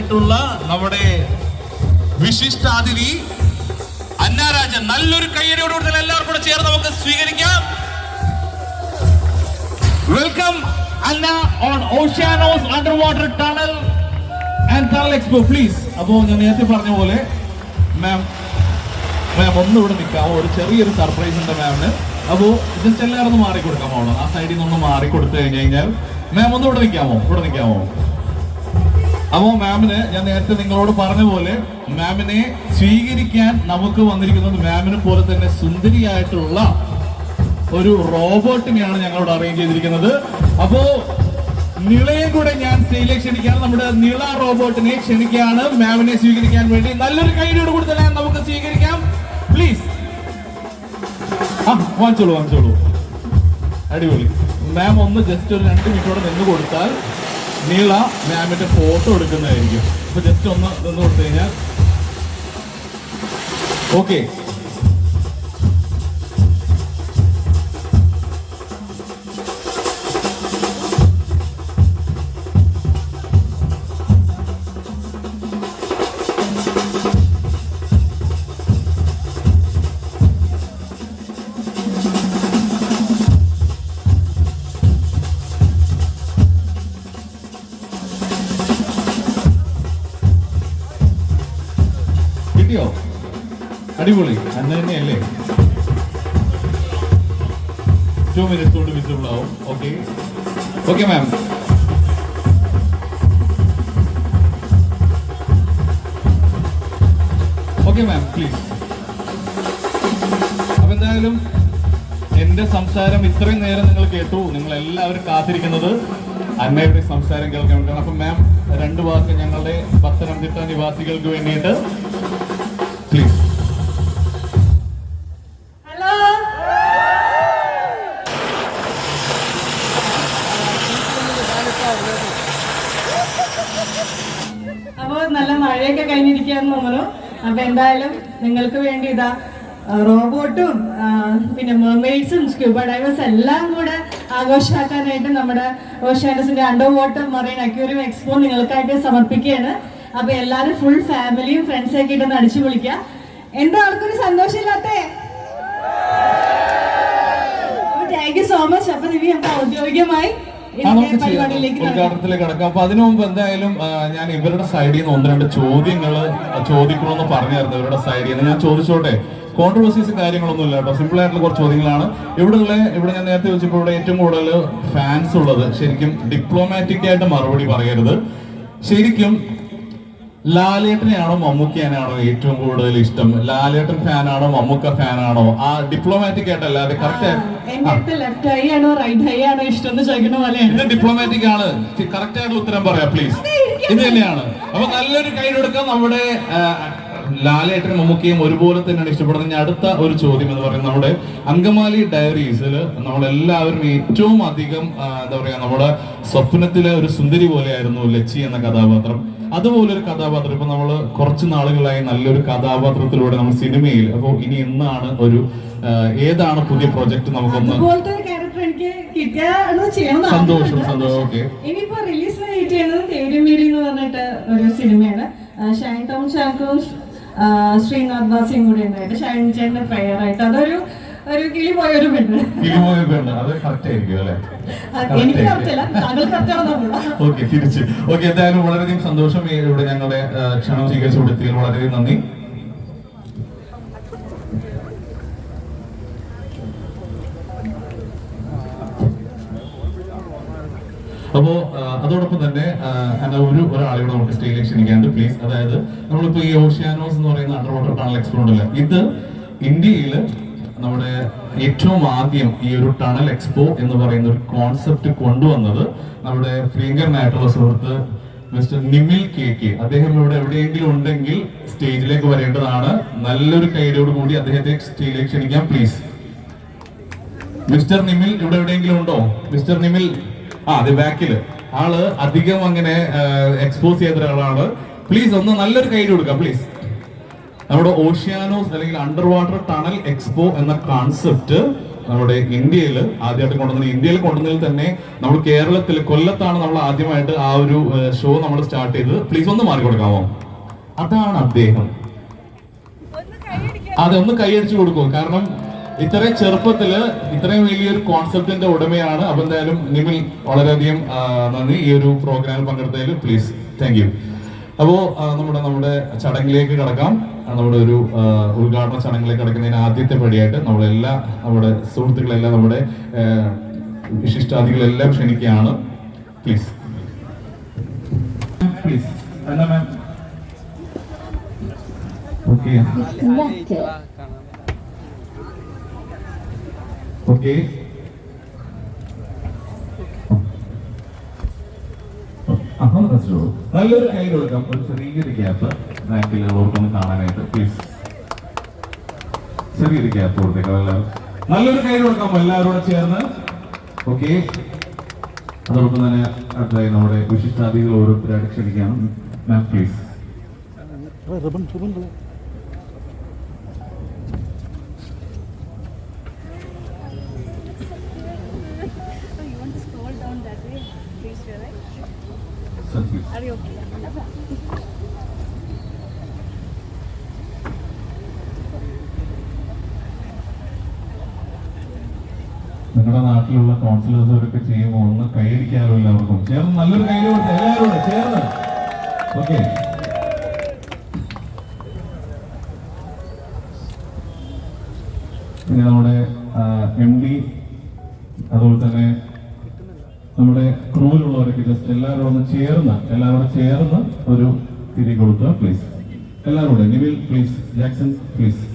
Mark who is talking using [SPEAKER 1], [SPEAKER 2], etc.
[SPEAKER 1] സുന്ദരിയായിട്ടുള്ള നമ്മുടെ വിശിഷ്ടാതിഥി അന്നാരാജൻ. നല്ലൊരു കയ്യടിയോട് കൂടുതൽ എല്ലാവർക്കും കൂടെ ചേർന്ന് നമുക്ക് സ്വീകരിക്കാം. Welcome Anna on Oceanos under water tunnel and tunnel expo please അപ്പോൾ ഞാൻ നേരത്തെ പറഞ്ഞ പോലെ മാം മാം ഒന്ന് ഇവിടെ നിൽക്കാമോ ഒരു ചെറിയൊരു സർപ്രൈസ് ഉണ്ട് മാമിന് അപ്പോൾ ജസ്റ്റ് എല്ലാവരും ഒന്ന് മാറി കൊടുക്കാമോ ആ സൈഡിൽ നിന്ന് ഒന്ന് മാറി കൊടുത്തു കഴിഞ്ഞു കഴിഞ്ഞാൽ മാം ഒന്ന് ഇവിടെ നിൽക്കാമോ? ഇവിടെ നിൽക്കാമോ? അപ്പോ മാമിന് ഞാൻ നേരത്തെ നിങ്ങളോട് പറഞ്ഞ പോലെ മാമിനെ സ്വീകരിക്കാൻ നമുക്ക് വന്നിരിക്കുന്നത് മാമിനെ പോലെ തന്നെ സുന്ദരിയായിട്ടുള്ള ഒരു റോബോട്ടിനെയാണ് ഞങ്ങളോട് അറേഞ്ച് ചെയ്തിരിക്കുന്നത്. അപ്പോ നിളയും കൂടെ ഞാൻ സ്റ്റേജിലേക്ക് ക്ഷണിക്കുകയാണ്. നമ്മുടെ നിള റോബോട്ടിനെ ക്ഷണിക്കുകയാണ് മാമിനെ സ്വീകരിക്കാൻ വേണ്ടി. നല്ലൊരു കൈയോട് കൂടി തന്നെ നമുക്ക് സ്വീകരിക്കാം. പ്ലീസ് ആ വാങ്ങിച്ചോളൂ വാങ്ങിച്ചോളൂ. അടിപൊളി. മാം ഒന്ന് ജസ്റ്റ് ഒരു രണ്ട് മിനിറ്റോടെ നിന്ന് കൊടുത്താൽ നീള മാമിന്റെ ഫോട്ടോ എടുക്കുന്നതായിരിക്കും. അപ്പൊ ജസ്റ്റ് ഒന്ന് തന്നു കൊടുത്തു കഴിഞ്ഞാൽ. ഓക്കെ കിട്ടിയോ അടിപൊളി. അന്ന് തന്നെയല്ലേ? ടു മിനിറ്റ്സ് കൊണ്ട് വിസിബിൾ ആവും. Okay okay ma'am okay ma'am please അപ്പൊ എന്തായാലും എന്റെ സംസാരം ഇത്രയും നേരം നിങ്ങൾ കേട്ടു. നിങ്ങൾ എല്ലാവരും കാത്തിരിക്കുന്നത് അന്നയുടെ സംസാരം കേൾക്കാൻ വേണ്ടിയാണ്. അപ്പം മാം രണ്ട് വാക്ക് ഞങ്ങളുടെ പത്തനംതിട്ട നിവാസികൾക്ക് വേണ്ടിയിട്ട്. പ്ലീസ്
[SPEAKER 2] ഹലോ നല്ല മഴയൊക്കെ കഴിഞ്ഞിരിക്കുകയെന്ന് തോന്നുന്നു അപ്പൊ എന്തായാലും നിങ്ങൾക്ക് വേണ്ടി ഇതാ റോബോട്ടും പിന്നെ മെർമെയ്ഡ്സും സ്ക്യൂബ ഡൈവേഴ്സ് എല്ലാം കൂടെ ആഘോഷമാക്കാനായിട്ട് നമ്മുടെ ഓഷ്യാനസിന്റെ under water marine aquarium expo നിങ്ങൾക്കായിട്ട് സമർപ്പിക്കുകയാണ്. അപ്പൊ എല്ലാരും ഫുൾ ഫാമിലിയും ഫ്രണ്ട്സ് ഒക്കെ ഇട്ടൊന്ന് അടിച്ചു വിളിക്കുക എന്താ ആൾക്കൊരു സന്തോഷമില്ലാത്തേ? താങ്ക് യു സോ മച്ച് അപ്പൊ ദിവ്യ നമുക്ക് ഔദ്യോഗികമായി.
[SPEAKER 1] ഉദ്ഘാടനത്തിലേക്ക് കടക്കാം. അപ്പൊ അതിനു മുമ്പ് എന്തായാലും ഞാൻ ഇവരുടെ സൈഡിൽ നിന്ന് ഒന്ന് രണ്ട് ചോദ്യങ്ങൾ ചോദിക്കണമെന്ന് പറഞ്ഞായിരുന്നു ഇവരുടെ സൈഡിൽ നിന്ന് ഞാൻ ചോദിച്ചോട്ടെ? കോൺട്രവേഴ്സീസ് കാര്യങ്ങളൊന്നും ഇല്ല കേട്ടോ. സിമ്പിൾ ആയിട്ടുള്ള കുറച്ച് ചോദ്യങ്ങളാണ്. ഇവിടെയുള്ള ഇവിടെ ഞാൻ നേരത്തെ ചോദിച്ചപ്പോൾ ഇവിടെ ഏറ്റവും കൂടുതൽ ഫാൻസ് ഉള്ളത് ശരിക്കും ഡിപ്ലോമാറ്റിക് ആയിട്ട് മറുപടി പറയരുത്. ശരിക്കും ലാലേട്ടനെയാണോ മമ്മൂക്കയാണോ ഏറ്റവും കൂടുതൽ ഇഷ്ടം? ലാലേട്ടൻ ഫാനാണോ മമ്മൂക്ക ഫാനാണോ? ആ ഡിപ്ലോമാറ്റിക് ആയിട്ടല്ലാതെ കറക്റ്റ്
[SPEAKER 2] എന്റെ അടുത്ത് ലെഫ്റ്റ് ഹൈ ആണോ റൈറ്റ് ഹൈ ആണോ ഇഷ്ടം എന്ന് ചോദിക്കണ പോലെയാണ്.
[SPEAKER 1] ഇത് ഡിപ്ലോമാറ്റിക് ആണ്. കറക്റ്റ് ആയിട്ടുള്ള ഉത്തരം പറയാം പ്ലീസ് ഇത് തന്നെയാണ്. അപ്പൊ നല്ലൊരു കൈ കൊടുക്കാം നമ്മുടെ ലാലേട്ടനും മമ്മൂക്കയും ഒരുപോലെ തന്നെയാണ് ഇഷ്ടപ്പെടുന്നത്. ഇനി അടുത്ത ഒരു ചോദ്യം എന്ന് പറയുന്നത് നമ്മുടെ അങ്കമാലി ഡയറീസിൽ നമ്മളെല്ലാവരും ഏറ്റവും അധികം എന്താ പറയുക നമ്മുടെ സ്വപ്നത്തിലെ ഒരു സുന്ദരി പോലെയായിരുന്നു ലച്ചി എന്ന കഥാപാത്രം. അതുപോലെ ഒരു കഥാപാത്രം. ഇപ്പൊ നമ്മൾ കുറച്ച് നാളുകളായി നല്ലൊരു കഥാപാത്രത്തിലൂടെ നമ്മൾ സിനിമയിൽ അപ്പോൾ ഇനി എന്നാണ് ഒരു ഏതാണ് പുതിയ പ്രൊജക്ട് നമുക്കൊന്ന് സന്തോഷം സന്തോഷം. ഓക്കെ.
[SPEAKER 2] ഇനിയിപ്പോ റിലീസ് ചെയ്യുന്നത് തേരുമേരി എന്ന് പറഞ്ഞിട്ട് ഒരു സിനിമയാണ്. ഷൈൻ ടോം ചാക്കോസ് ആ, ശ്രീനാഥ് ദാസിയും കൂടി ഉണ്ടായിട്ട് ഷൈൻ ചേട്ടന്റെ പ്രയർ ആയിട്ട്. അതൊരു ഒരു കിളി പോയ ഒരു പെണ്ണ്. എനിക്ക്
[SPEAKER 1] ഓക്കെ തിരിച്ച്. ഓക്കെ എന്തായാലും വളരെയധികം സന്തോഷം ഇവിടെ ഞങ്ങളുടെ ക്ഷണം സ്വീകരിച്ചു കൊടുത്തതിൽ വളരെയധികം നന്ദി. അപ്പോ അതോടൊപ്പം തന്നെ ഒരു ഒരാളെ കൂടെ നമുക്ക് സ്റ്റേജിലേക്ക് ക്ഷണിക്കാണ്ട് പ്ലീസ് അതായത് നമ്മളിപ്പോ ഈ ഓഷ്യാനോസ് എന്ന് പറയുന്ന അണ്ടർ വാട്ടർ ടണൽ എക്സ്പ്ലോർ ഉണ്ടല്ലോ. ഇത് ഇന്ത്യയിൽ നമ്മുടെ ഏറ്റവും ആദ്യം ഈ ഒരു ടണൽ എക്സ്പോ എന്ന് പറയുന്ന ഒരു കോൺസെപ്റ്റ് കൊണ്ടുവന്നത് നമ്മുടെ പ്രിയങ്കരനായിട്ടുള്ള സുഹൃത്ത് മിസ്റ്റർ നിമിൽ കെ കെ. അദ്ദേഹം ഇവിടെ എവിടെയെങ്കിലും ഉണ്ടെങ്കിൽ സ്റ്റേജിലേക്ക് വരേണ്ടതാണ്. നല്ലൊരു കൈഡിയോട് കൂടി അദ്ദേഹത്തെ സ്റ്റേജിലേക്ക് ക്ഷണിക്കാം പ്ലീസ് മിസ്റ്റർ നിമിൽ ഇവിടെ എവിടെയെങ്കിലും ഉണ്ടോ? മിസ്റ്റർ നിമിൽ ആ അതെ ബാക്കിൽ. ആൾ അധികം അങ്ങനെ എക്സ്പോസ് ചെയ്ത ഒരാളാണ്. പ്ലീസ് ഒന്ന് നല്ലൊരു കൈ കൊടുക്കാം പ്ലീസ് നമ്മുടെ ഓഷ്യാനോസ് അല്ലെങ്കിൽ അണ്ടർ വാട്ടർ ടണൽ എക്സ്പോ എന്ന കോൺസെപ്റ്റ് നമ്മുടെ ഇന്ത്യയിൽ ആദ്യമായിട്ട് കൊണ്ടുവന്നത് ഇന്ത്യയിൽ കൊണ്ടുവന്നതിൽ തന്നെ നമ്മൾ കേരളത്തിൽ കൊല്ലത്താണ് നമ്മൾ ആദ്യമായിട്ട് ആ ഒരു ഷോ നമ്മൾ സ്റ്റാർട്ട് ചെയ്തത്. പ്ലീസ് ഒന്ന് മാറി കൊടുക്കാമോ? അതാണ് അദ്ദേഹം. അതെ ഒന്ന് കൈയടിച്ചു കൊടുക്കൂ കാരണം ഇത്രയും ചെറുപ്പത്തിൽ ഇത്രയും വലിയൊരു കോൺസെപ്റ്റിന്റെ ഉടമയാണ്. അപ്പൊ എന്തായാലും നിമിൽ വളരെയധികം നന്ദി. ഈ ഒരു പ്രോഗ്രാമിൽ പങ്കെടുത്തതിൽ പ്ലീസ് താങ്ക് യു അപ്പോ നമ്മുടെ നമ്മുടെ ചടങ്ങിലേക്ക് കടക്കാം. നമ്മുടെ ഒരു ഉദ്ഘാടന ചടങ്ങിലേക്ക് കടക്കുന്നതിന് ആദ്യത്തെ പടിയായിട്ട് നമ്മളെല്ലാ നമ്മുടെ സുഹൃത്തുക്കളെല്ലാം നമ്മുടെ വിശിഷ്ടാദികളെല്ലാം ക്ഷണിക്കുകയാണ്. പ്ലീസ് പ്ലീസ് എന്നാ മാം ഓക്കെ ഓക്കെ നല്ലൊരു കൈ കൊടുക്കാം. ഒരു ചെറിയൊരു ഗ്യാപ്പ് ബാക്കിലുള്ളവർക്കൊന്ന് കാണാനായിട്ട് പ്ലീസ് ചെറിയൊരു ഗ്യാപ്പ് കൊടുത്തേക്കാം എല്ലാവരും. നല്ലൊരു കൈ കൊടുക്കാം എല്ലാവരോടും ചേർന്ന്. ഓക്കെ അതോടൊപ്പം തന്നെ അടുത്തായി നമ്മുടെ വിശിഷ്ടാതിഥികൾ ഓരോരുത്തരായിട്ട് ക്ഷണിക്കാം. മാം പ്ലീസ് നിങ്ങളുടെ നാട്ടിലുള്ള കൗൺസിലേഴ്സ് അവരൊക്കെ ചെയ്യുമ്പോൾ ഒന്ന് കൈയടിക്കാറോ എല്ലാവർക്കും ചേർന്ന് നല്ലൊരു കൈ എല്ലാവരും ചേർന്ന്. ഓക്കെ പിന്നെ നമ്മുടെ എം ഡി അതുപോലെ തന്നെ നമ്മുടെ ക്രൂവിലുള്ളവരൊക്കെ ജസ്റ്റ് എല്ലാവരും ഒന്ന് ചേർന്ന് എല്ലാവരും ചേർന്ന് ഒരു തിരി കൊടുക്കുക പ്ലീസ് എല്ലാവരും നിവിൽ പ്ലീസ് ജാക്സൺ പ്ലീസ്